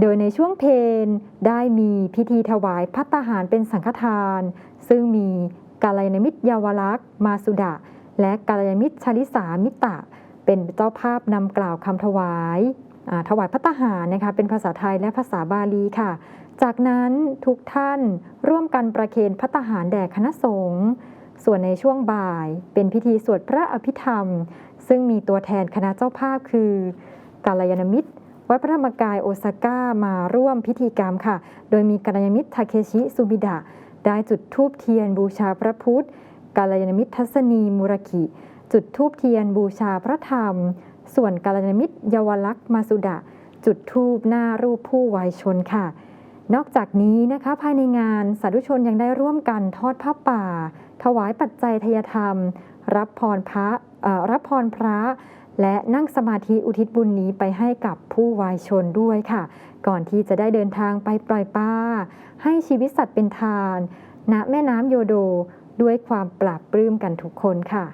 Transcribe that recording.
โดยในช่วงเพนได้มีพิธีถวายพัตตาหารเป็นสังฆทาน ซึ่งมีกาลยานมิตรยาวลักษ์มาสุดะ และกาลยานมิตรชลิสามิตะ เป็นเจ้าภาพนำกล่าวคำถวายถวายพัตตาหารนะคะเป็นภาษาไทยและภาษาบาลีค่ะ จากนั้นทุกท่านร่วมกันประเคนพัตตาหารแด่คณะสงฆ์ส่วนในช่วงบ่ายเป็นพิธีสวดพระอภิธรรม ซึ่งมีตัวแทนคณะเจ้าภาพคือกาลยานมิตร วัดพระธรรมกายโอซาก้ามาร่วมพิธีกรรมค่ะ โดยมีกัลยาณมิตรทาเคชิซูบิดะ ได้จุดธูปเทียนบูชาพระพุทธกัลยาณมิตรทัศนีมุรกิ จุดธูปเทียนบูชาพระธรรม ส่วนกัลยาณมิตรเยาวลักษณ์มาสุดะ จุดธูปหน้ารูปผู้วายชนค่ะ นอกจากนี้นะคะภายในงานสาธุชนยังได้ร่วมกันทอดผ้าป่า ถวายปัจจัยทยธรรม รับพรพระรับพรพระ และนั่งสมาธิอุทิศบุญนี้ไปให้กับผู้วายชนด้วยค่ะ ก่อนที่จะได้เดินทางไปปล่อยปลาให้ชีวิตสัตว์เป็นทาน ณแม่น้ำโยโดด้วยความปราบปลื้มกันทุกคนค่ะ